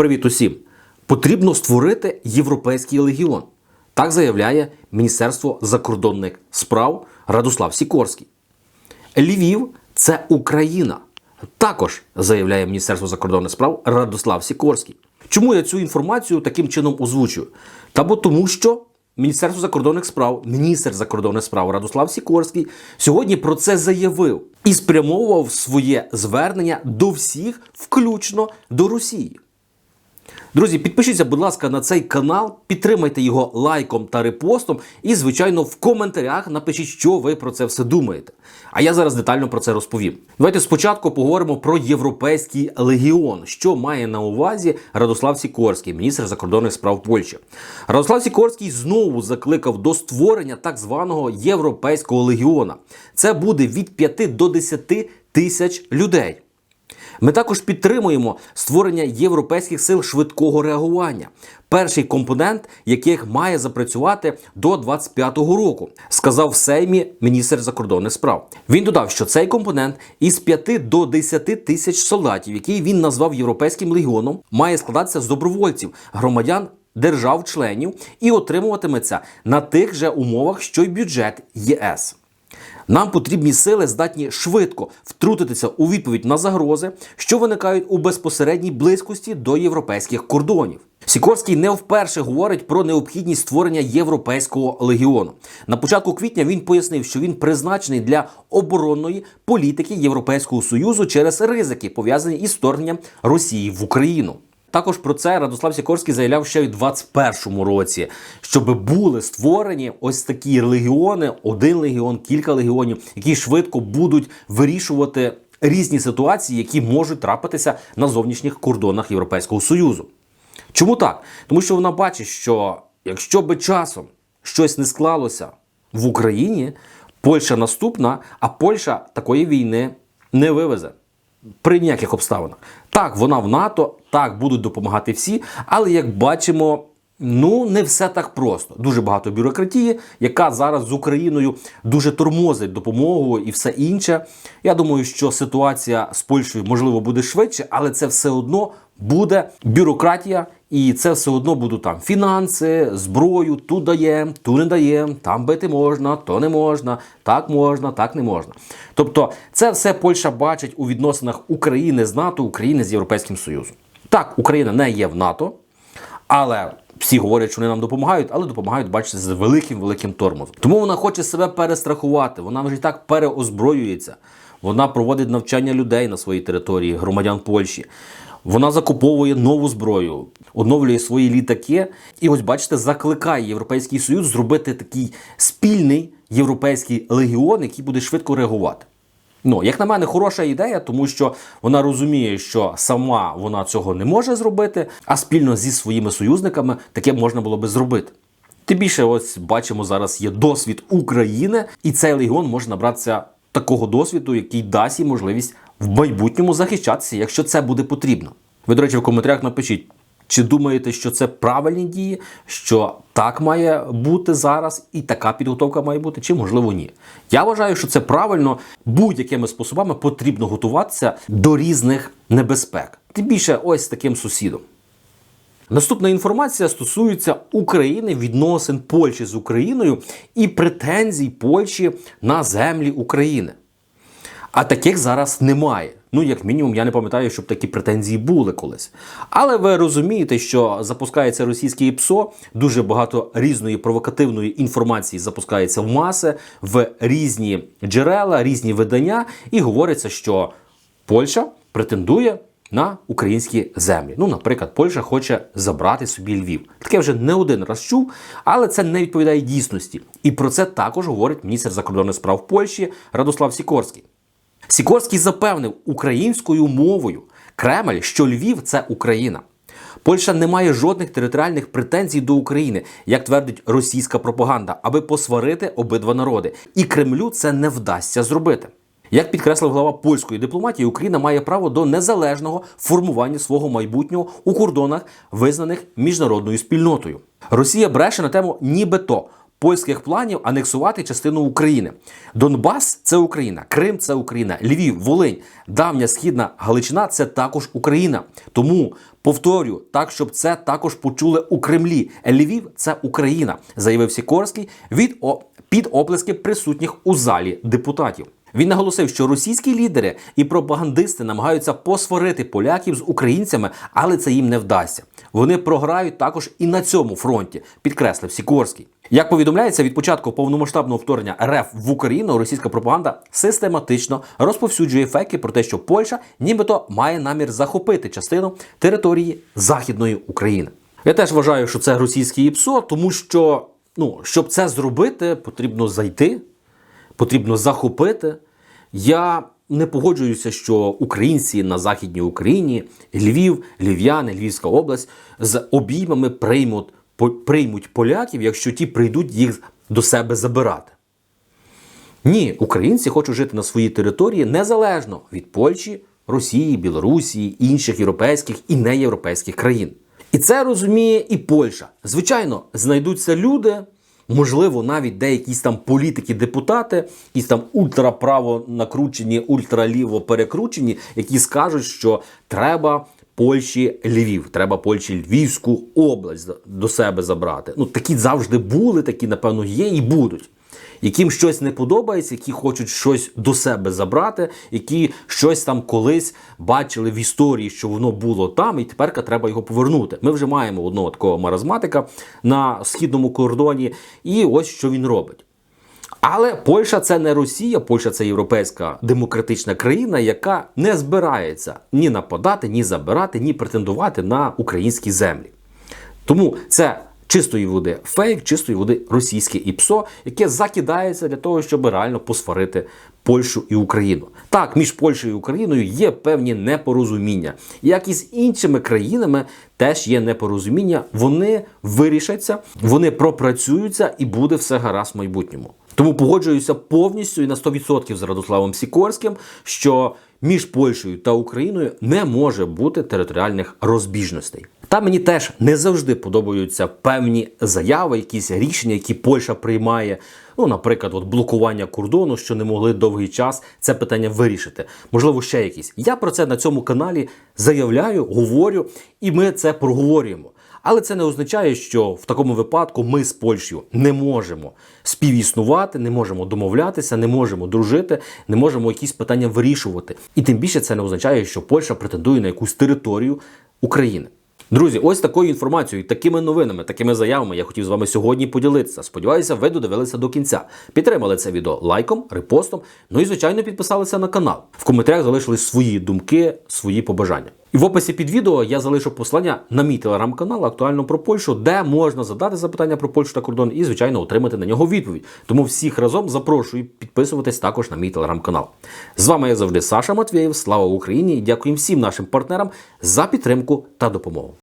Привіт усім! Потрібно створити європейський легіон. Так заявляє Міністерство закордонних справ Радослав Сікорський. Львів це Україна. Також заявляє Міністерство закордонних справ Радослав Сікорський. Чому я цю інформацію таким чином озвучую? Та бо тому, що Міністерство закордонних справ, міністр закордонних справ Радослав Сікорський сьогодні про це заявив і спрямовував своє звернення до всіх, включно до Росії. Друзі, підпишіться, будь ласка, на цей канал, підтримайте його лайком та репостом. І, звичайно, в коментарях напишіть, що ви про це все думаєте. А я зараз детально про це розповім. Давайте спочатку поговоримо про Європейський легіон, що має на увазі Радослав Сікорський, міністр закордонних справ Польщі. Радослав Сікорський знову закликав до створення так званого Європейського легіона. Це буде від 5 до 10 тисяч людей. Ми також підтримуємо створення європейських сил швидкого реагування, перший компонент яких має запрацювати до 25-го року, сказав в Сеймі міністр закордонних справ. Він додав, що цей компонент із 5 до 10 тисяч солдатів, який він назвав європейським легіоном, має складатися з добровольців, громадян. Держав-членів і отримуватиметься на тих же умовах, що й бюджет ЄС. Нам потрібні сили, здатні швидко втрутитися у відповідь на загрози, що виникають у безпосередній близькості до європейських кордонів. Сікорський не вперше говорить про необхідність створення європейського легіону. На початку квітня він пояснив, що він призначений для оборонної політики Європейського союзу через ризики, пов'язані із вторгненням Росії в Україну. Також про це Радослав Сікорський заявляв ще у 21-му році, щоб були створені ось такі легіони, один легіон, кілька легіонів, які швидко будуть вирішувати різні ситуації, які можуть трапитися на зовнішніх кордонах Європейського Союзу. Чому так? Тому що вона бачить, що якщо би часом щось не склалося в Україні, Польща наступна, а Польща такої війни не вивезе при ніяких обставинах. Так, вона в НАТО, так будуть допомагати всі, але як бачимо, ну не все так просто. Дуже багато бюрократії, яка зараз з Україною дуже тормозить допомогу і все інше. Я думаю, що ситуація з Польщею можливо буде швидше, але це все одно буде бюрократія. І це все одно будуть там фінанси, зброю, ту даємо, ту не даємо, там бити можна, то не можна, так можна, так не можна. Тобто, це все Польща бачить у відносинах України з НАТО, України з Європейським Союзом. Так, Україна не є в НАТО, але всі говорять, що вони нам допомагають, але допомагають, бачите, з великим великим тормозом. Тому вона хоче себе перестрахувати. Вона вже і так переозброюється. Вона проводить навчання людей на своїй території, громадян Польщі. Вона закуповує нову зброю, оновлює свої літаки. І ось, бачите, закликає Європейський Союз зробити такий спільний європейський легіон, який буде швидко реагувати. Ну, як на мене, хороша ідея, тому що вона розуміє, що сама вона цього не може зробити, а спільно зі своїми союзниками таке можна було би зробити. Тим більше, ось бачимо, зараз є досвід України, і цей легіон може набратися такого досвіду, який дасть їй можливість в майбутньому захищатися, якщо це буде потрібно. Ви, до речі, в коментарях напишіть, чи думаєте, що це правильні дії, що так має бути зараз, і така підготовка має бути, чи можливо ні? Я вважаю, що це правильно будь-якими способами потрібно готуватися до різних небезпек. Тим більше ось таким сусідом. Наступна інформація стосується України, відносин Польщі з Україною і претензій Польщі на землі України. А таких зараз немає. Ну, як мінімум, я не пам'ятаю, щоб такі претензії були колись. Але ви розумієте, що запускається російське ПСО, дуже багато різної провокативної інформації запускається в маси, в різні джерела, різні видання, і говориться, що Польща претендує на українські землі. Ну, наприклад, Польща хоче забрати собі Львів. Таке вже не один раз чув, але це не відповідає дійсності. І про це також говорить міністр закордонних справ Польщі Радослав Сікорський. Сікорський запевнив українською мовою Кремль, що Львів це Україна. Польща не має жодних територіальних претензій до України, як твердить російська пропаганда, аби посварити обидва народи. І Кремлю це не вдасться зробити. Як підкреслив глава польської дипломатії, Україна має право до незалежного формування свого майбутнього у кордонах, визнаних міжнародною спільнотою. Росія бреше на тему нібито польських планів анексувати частину України. Донбас це Україна, Крим це Україна, Львів, Волинь, давня східна Галичина це також Україна. Тому повторю так, щоб це також почули у Кремлі. Львів це Україна, заявив Сікорський від о- під оплески присутніх у залі депутатів. Він наголосив, що російські лідери і пропагандисти намагаються посварити поляків з українцями, але це їм не вдасться. Вони програють також і на цьому фронті, підкреслив Сікорський. Як повідомляється, від початку повномасштабного вторгнення РФ в Україну російська пропаганда систематично розповсюджує фейки про те, що Польща нібито має намір захопити частину території Західної України. Я теж вважаю, що це російське ІПСО, тому що ну, щоб це зробити, потрібно зайти потрібно захопити. Я не погоджуюся, що українці на Західній Україні, Львів, Львів'яни, Львівська область з обіймами приймуть, приймуть поляків, якщо ті прийдуть їх до себе забирати. Ні, українці хочуть жити на своїй території незалежно від Польщі, Росії, Білорусі, інших європейських і неєвропейських країн. І це розуміє і Польща. Звичайно, знайдуться люди, можливо, навіть деякі там політики, депутати, якісь там ультраправо накручені, ультраліво перекручені, які скажуть, що треба Польщі Львів, треба Польщі Львівську область до себе забрати. Ну такі завжди були, такі напевно є і будуть яким щось не подобається, які хочуть щось до себе забрати, які щось там колись бачили в історії, що воно було там, і тепер треба його повернути. Ми вже маємо одного такого маразматика на східному кордоні, і ось що він робить. Але Польща це не Росія, Польща це європейська демократична країна, яка не збирається ні нападати, ні забирати, ні претендувати на українські землі. Тому це чистої води фейк, чистої води російське ІПСО, яке закидається для того, щоб реально посварити Польщу і Україну. Так, між Польщею і Україною є певні непорозуміння. Як і з іншими країнами теж є непорозуміння. Вони вирішаться, вони пропрацюються і буде все гаразд в майбутньому. Тому погоджуюся повністю і на 100% з Радославом Сікорським, що між Польщею та Україною не може бути територіальних розбіжностей. Та мені теж не завжди подобаються певні заяви, якісь рішення, які Польща приймає. Ну, наприклад, от блокування кордону, що не могли довгий час це питання вирішити. Можливо, ще якісь. Я про це на цьому каналі заявляю, говорю, і ми це проговорюємо. Але це не означає, що в такому випадку ми з Польщею не можемо співіснувати, не можемо домовлятися, не можемо дружити, не можемо якісь питання вирішувати. І тим більше це не означає, що Польща претендує на якусь територію України. Друзі, ось такою інформацією, такими новинами, такими заявами я хотів з вами сьогодні поділитися. Сподіваюся, ви додивилися до кінця. Підтримали це відео лайком, репостом. Ну і звичайно підписалися на канал. В коментарях залишили свої думки, свої побажання. І в описі під відео я залишу послання на мій телеграм-канал актуально про Польщу, де можна задати запитання про Польщу та кордон і, звичайно, отримати на нього відповідь. Тому всіх разом запрошую підписуватись також на мій телеграм-канал. З вами я завжди Саша Матвєєв. Слава Україні! І дякую всім нашим партнерам за підтримку та допомогу.